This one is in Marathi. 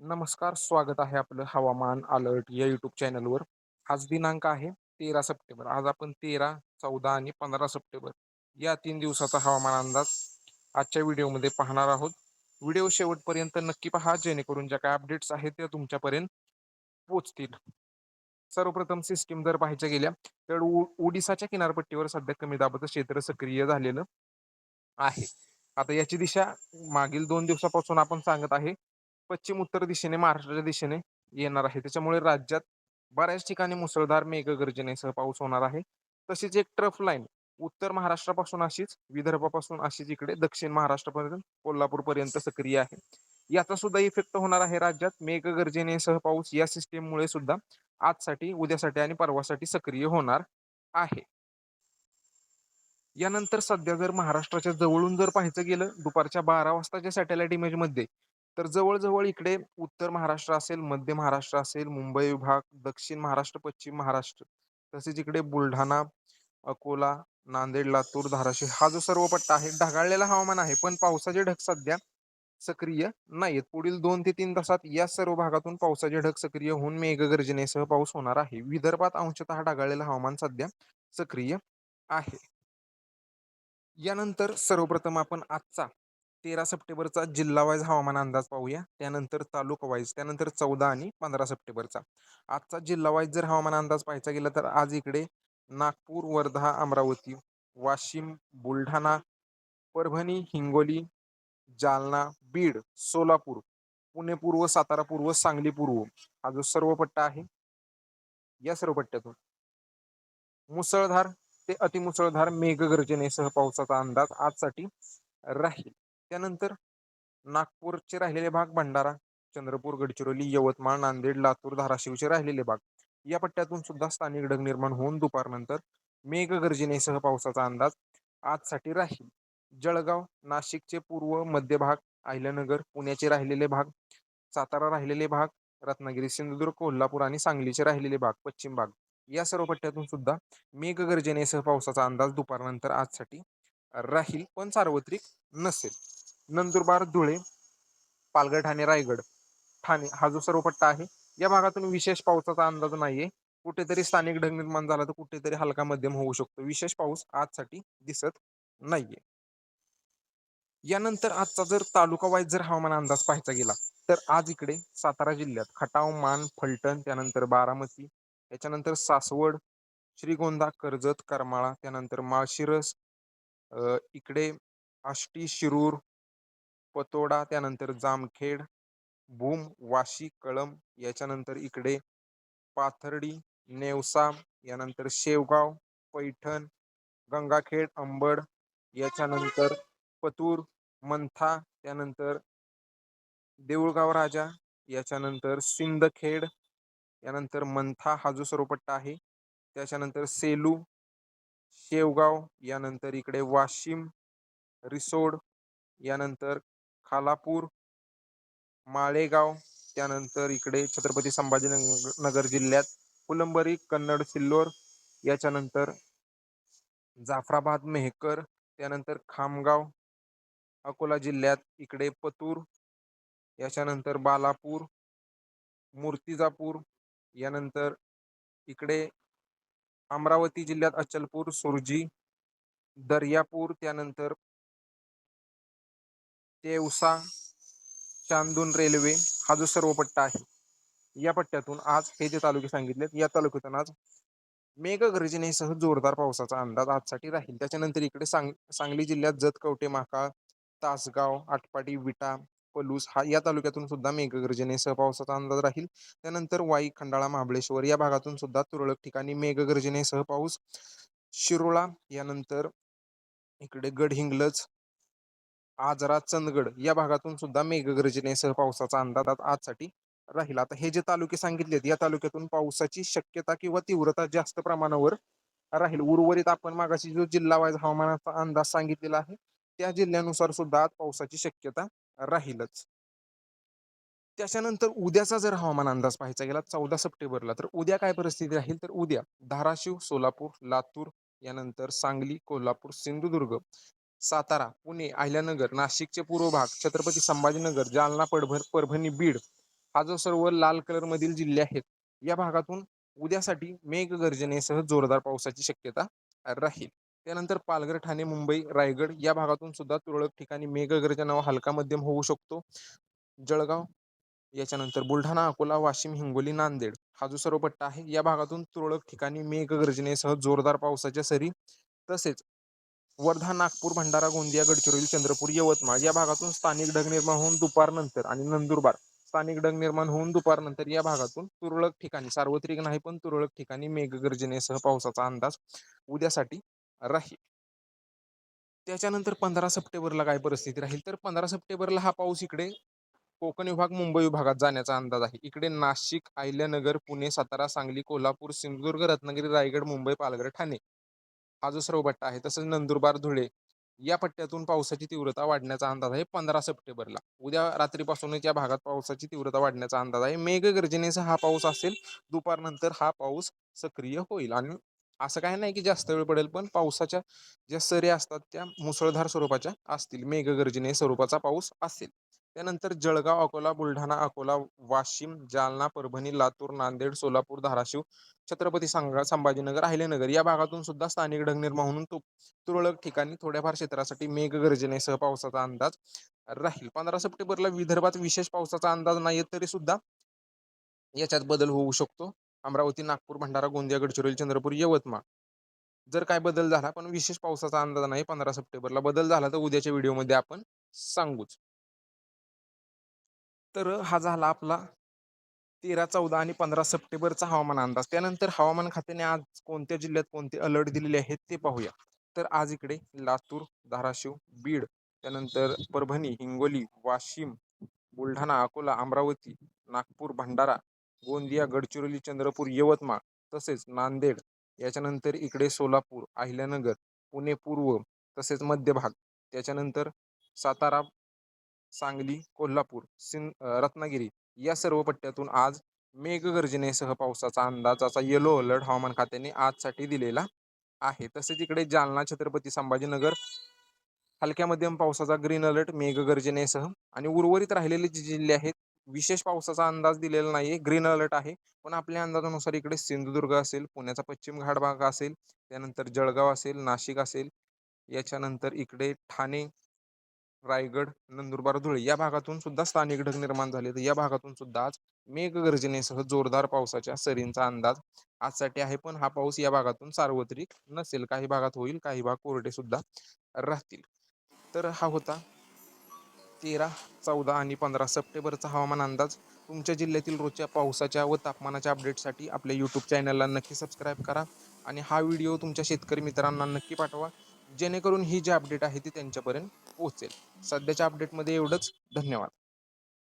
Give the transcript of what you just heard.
नमस्कार स्वागत आहे आपलं हवामान अलर्ट या युट्यूब चॅनलवर. आज दिनांक आहे तेरा सप्टेंबर. आज आपण तेरा चौदा आणि पंधरा सप्टेंबर या तीन दिवसाचा हवामान अंदाज आजच्या व्हिडिओमध्ये पाहणार आहोत. व्हिडिओ शेवटपर्यंत नक्की पहा जेणेकरून ज्या काय अपडेट्स आहेत त्या तुमच्यापर्यंत पोचतील सर्वप्रथम सिस्टीम जर पाहायच्या गेल्या तर उ ओडिसाच्या किनारपट्टीवर सध्या कमी दाबाचं क्षेत्र सक्रिय झालेलं आहे. आता याची दिशा मागील दोन दिवसापासून आपण सांगत आहे पश्चिम उत्तर दिशेने महाराष्ट्राच्या दिशेने येणार आहे. त्याच्यामुळे राज्यात बऱ्याच ठिकाणी मुसळधार मेघगर्जनेसह पाऊस होणार आहे. तशीच एक ट्रफ लाईन उत्तर महाराष्ट्रापासून अशीच विदर्भापासून अशीच इकडे दक्षिण महाराष्ट्रापर्यंत कोल्हापूर पर्यंत सक्रिय आहे. याचा सुद्धा इफेक्ट होणार आहे राज्यात. मेघगर्जनेसह पाऊस या सिस्टीममुळे सुद्धा आजसाठी उद्यासाठी आणि परवासाठी सक्रिय होणार आहे. यानंतर सध्या जर महाराष्ट्राच्या जवळून जर पाहायचं गेलं दुपारच्या बारा वाजताच्या सॅटेलाइट इमेजमध्ये तर जवळ-जवळ इकडे उत्तर महाराष्ट्र असेल, मध्य महाराष्ट्र असेल, मुंबई विभाग, दक्षिण महाराष्ट्र, पश्चिम महाराष्ट्र, तसेच इकडे बुलढाणा, अकोला, नांदेड, लातूर, धाराशिव हा जो सर्व पट्टा आहे ढगाळलेला हवामान आहे. पण पावसाचे ढग सध्या सक्रिय नाहीयेत. पुढील दोन ते तीन तासात या सर्व भागातून पावसाचे ढग सक्रिय होऊन मेघगर्जनेसह पाऊस होणार आहे. विदर्भात अंशतः ढगाळलेलं हवामान सध्या सक्रिय आहे. यानंतर सर्वप्रथम आपण आजचा तेरा सप्टेंबरचा जिल्हा वाईज हवामान अंदाज पाहूया. त्यानंतर तालुका वाईज त्यानंतर चौदा आणि पंधरा सप्टेंबरचा. आजचा जिल्हा वाईज जर हवामान अंदाज पाहायचा गेला तर आज इकडे नागपूर वर्धा अमरावती वाशिम बुलढाणा परभणी हिंगोली जालना बीड सोलापूर पुणे पूर्व सातारा पूर्व सांगली पूर्व हा जो सर्व पट्टा आहे या सर्व पट्ट्यातून मुसळधार ते अतिमुसळधार मेघगर्जनेसह पावसाचा अंदाज आजसाठी राहील. त्यानंतर नागपूरचे राहिलेले भाग भंडारा चंद्रपूर गडचिरोली यवतमाळ नांदेड लातूर धाराशिवचे राहिलेले भाग. या पट्ट्यातून सुद्धा स्थानिक ढग निर्माण होऊन दुपारनंतर मेघगर्जनेसह पावसाचा अंदाज आजसाठी राहील. जळगाव नाशिकचे पूर्व मध्य भाग अहिल्यानगर पुण्याचे राहिलेले भाग सातारा राहिलेले भाग रत्नागिरी सिंधुदुर्ग कोल्हापूर आणि सांगलीचे राहिलेले भाग पश्चिम भाग. या सर्व पट्ट्यातून सुद्धा मेघगर्जनेसह पावसाचा अंदाज दुपारनंतर आजसाठी राहील पण सार्वत्रिक नसेल. नंदुरबार धुळे पालघर ठाणे रायगड. ठाणे हा जो सर्व पट्टा आहे या भागातून विशेष पावसाचा अंदाज नाहीये. कुठेतरी स्थानिक ढग निर्माण झाला तर कुठेतरी हलका मध्यम होऊ शकतो. विशेष पाऊस आजसाठी दिसत नाहीये. यानंतर आजचा जर तालुका वाईज जर हवामान अंदाज पाहायचा गेला तर आज इकडे सातारा जिल्ह्यात खटाव मान फलटण त्यानंतर बारामती त्याच्यानंतर सासवड श्रीगोंदा कर्जत करमाळा त्यानंतर माळशिरस इकडे आष्टी शिरूर पतोडा त्यानंतर जामखेड भूम वाशी कळम याच्यानंतर इकडे पाथर्डी नेवसा यानंतर शेवगाव पैठण गंगाखेड अंबड याच्यानंतर पतूर मंथा त्यानंतर देऊळगाव राजा याच्यानंतर सिंदखेड यानंतर मंथा हा जो सरोपट्टा आहे त्याच्यानंतर सेलू शेवगाव यानंतर इकडे वाशिम रिसोड यानंतर खालापूर माळेगाव त्यानंतर इकडे छत्रपती संभाजीनगर नगर जिल्ह्यात फुलंबरी कन्नड सिल्लोर याच्यानंतर जाफराबाद मेहकर त्यानंतर खामगाव अकोला जिल्ह्यात इकडे पतूर याच्यानंतर बालापूर मूर्तिजापूर यानंतर इकडे अमरावती जिल्ह्यात अचलपूर सुरजी दर्यापूर त्यानंतर तेवसा चांदून रेल्वे हा जो सर्व पट्टा आहे. या पट्ट्यातून आज हे जे तालुके सांगितलेत या तालुक्यातून आज मेघगर्जनेसह जोरदार पावसाचा अंदाज आजसाठी राहील. त्याच्यानंतर इकडे सांग सांगली जिल्ह्यात जत कवटे माका तासगाव आटपाडी विटा पलूस हा या तालुक्यातून सुद्धा मेघगर्जनेसह पावसाचा अंदाज राहील. त्यानंतर वाई खंडाळा महाबळेश्वर या भागातून सुद्धा तुरळक ठिकाणी मेघगर्जनेसह पाऊस. शिरोळा यानंतर इकडे गडहिंग्लज आजरा चंदगड या भागातून सुद्धा मेघगर्जनेसह पावसाचा अंदाज आजसाठी राहील. आता हे जे तालुके सांगितलेत या तालुक्यातून पावसाची शक्यता किंवा तीव्रता जास्त प्रमाणावर राहील. उर्वरित आपण मागाशी जो जिल्हा वाईज हवामानाचा अंदाज सांगितलेला आहे त्या जिल्ह्यानुसार सुद्धा आज पावसाची शक्यता राहीलच. त्याच्यानंतर उद्याचा जर हवामान अंदाज पाहायचा गेला चौदा सप्टेंबरला तर उद्या काय परिस्थिती राहील? तर उद्या धाराशिव सोलापूर लातूर यानंतर सांगली कोल्हापूर सिंधुदुर्ग सातारा पुणे अहिल्यानगर नाशिकचे पूर्व भाग छत्रपती संभाजीनगर जालना पडभर परभणी बीड हा जो सर्व लाल कलर मधील जिल्हे आहेत या भागातून उद्यासाठी मेघगर्जनेसह जोरदार पावसाची शक्यता राहील. त्यानंतर पालघर ठाणे मुंबई रायगड या भागातून सुद्धा तुरळक ठिकाणी मेघगर्जना व हलका मध्यम होऊ शकतो. जळगाव याच्यानंतर बुलढाणा अकोला वाशिम हिंगोली नांदेड हा जो सर्व पट्टा आहे या भागातून तुरळक ठिकाणी मेघगर्जनेसह जोरदार पावसाच्या सरी तसेच वर्धा नागपूर भंडारा गोंदिया गडचिरोली चंद्रपूर यवतमाळ या भागातून स्थानिक ढग निर्माण होऊन दुपारनंतर आणि नंदुरबार स्थानिक ढग निर्माण होऊन दुपारनंतर या भागातून तुरळक ठिकाणी सार्वत्रिक नाही पण तुरळक ठिकाणी मेघगर्जनेसह पावसाचा अंदाज उद्यासाठी राहील. त्याच्यानंतर पंधरा सप्टेंबरला काय परिस्थिती राहील? तर पंधरा सप्टेंबरला हा पाऊस इकडे कोकण विभाग मुंबई विभागात जाण्याचा अंदाज आहे. इकडे नाशिक अहिल्यानगर पुणे सातारा सांगली कोल्हापूर सिंधुदुर्ग रत्नागिरी रायगड मुंबई पालघर ठाणे हा जो सर्व पट्टा आहे तसंच नंदुरबार धुळे या पट्ट्यातून पावसाची तीव्रता वाढण्याचा अंदाज आहे पंधरा सप्टेंबरला. उद्या रात्रीपासूनच या भागात पावसाची तीव्रता वाढण्याचा अंदाज आहे. मेघगर्जनेचा हा पाऊस असेल दुपारनंतर हा पाऊस सक्रिय होईल. आणि असं काही नाही की जास्त वेळ पडेल पण पावसाच्या ज्या सरी असतात त्या मुसळधार स्वरूपाच्या असतील. मेघगर्जने स्वरूपाचा पाऊस असेल. त्यानंतर जळगाव अकोला बुलढाणा अकोला वाशिम जालना परभणी लातूर नांदेड सोलापूर धाराशिव छत्रपती संभाजीनगर अहिलेनगर या भागातून सुद्धा स्थानिक ढग निर्माण म्हणून तुरळक ठिकाणी थोड्याफार क्षेत्रासाठी मेघगर्जनेसह पावसाचा अंदाज राहील. पंधरा सप्टेंबरला विदर्भात विशेष पावसाचा अंदाज नाही तरी सुद्धा याच्यात बदल होऊ शकतो. अमरावती नागपूर भंडारा गोंदिया गडचिरोली चंद्रपूर यवतमाळ. जर काय बदल झाला पण विशेष पावसाचा अंदाज नाही पंधरा सप्टेंबरला बदल झाला तर उद्याच्या व्हिडिओमध्ये आपण सांगूच. तर हा झाला आपला तेरा चौदा आणि पंधरा सप्टेंबरचा हवामान अंदाज. त्यानंतर हवामान खात्याने आज कोणत्या जिल्ह्यात कोणते अलर्ट दिलेले आहेत ते पाहूया. तर आज इकडे लातूर धाराशिव बीड त्यानंतर परभणी हिंगोली वाशिम बुलढाणा अकोला अमरावती नागपूर भंडारा गोंदिया गडचिरोली चंद्रपूर यवतमाळ तसेच नांदेड याच्यानंतर इकडे सोलापूर अहिल्यानगर पुणे पूर्व तसेच मध्य भाग त्याच्यानंतर सातारा सांगली कोल्हापूर सिं रत्नागिरी या सर्व पट्ट्यातून आज मेघगर्जनेसह पावसाचा अंदाजाचा येलो अलर्ट हवामान खात्याने आजसाठी दिलेला आहे. तसेच इकडे जालना छत्रपती संभाजीनगर हलक्या मध्यम पावसाचा ग्रीन अलर्ट मेघगर्जनेसह आणि उर्वरित राहिलेले जे जिल्हे आहेत विशेष पावसाचा अंदाज दिलेला नाहीये ग्रीन अलर्ट आहे. पण आपल्या अंदाजानुसार इकडे सिंधुदुर्ग असेल पुण्याचा पश्चिम घाट भाग असेल त्यानंतर जळगाव असेल नाशिक असेल याच्यानंतर इकडे ठाणे रायगड नंदुरबार धुळे या भागातून सुद्धा स्थानिक ढग निर्माण झाले तर या भागातून सुद्धा आज मेघगर्जनेसह जोरदार पावसाच्या सरींचा अंदाज आजसाठी आहे. पण हा पाऊस या भागातून सार्वत्रिक नसेल. काही भागात होईल काही भाग कोरडे सुद्धा राहतील. तर हा होता तेरा चौदा आणि पंधरा सप्टेंबरचा हवामान अंदाज. तुमच्या जिल्ह्यातील रोजच्या पावसाच्या व तापमानाच्या अपडेटसाठी आपल्या यूट्यूब चॅनलला नक्की सबस्क्राईब करा आणि हा व्हिडिओ तुमच्या शेतकरी मित्रांना नक्की पाठवा. जेणेकरून ही जी अपडेट आहे ती त्यांच्यापर्यंत पोहोचेल. सध्याच्या अपडेटमध्ये एवढंच. धन्यवाद.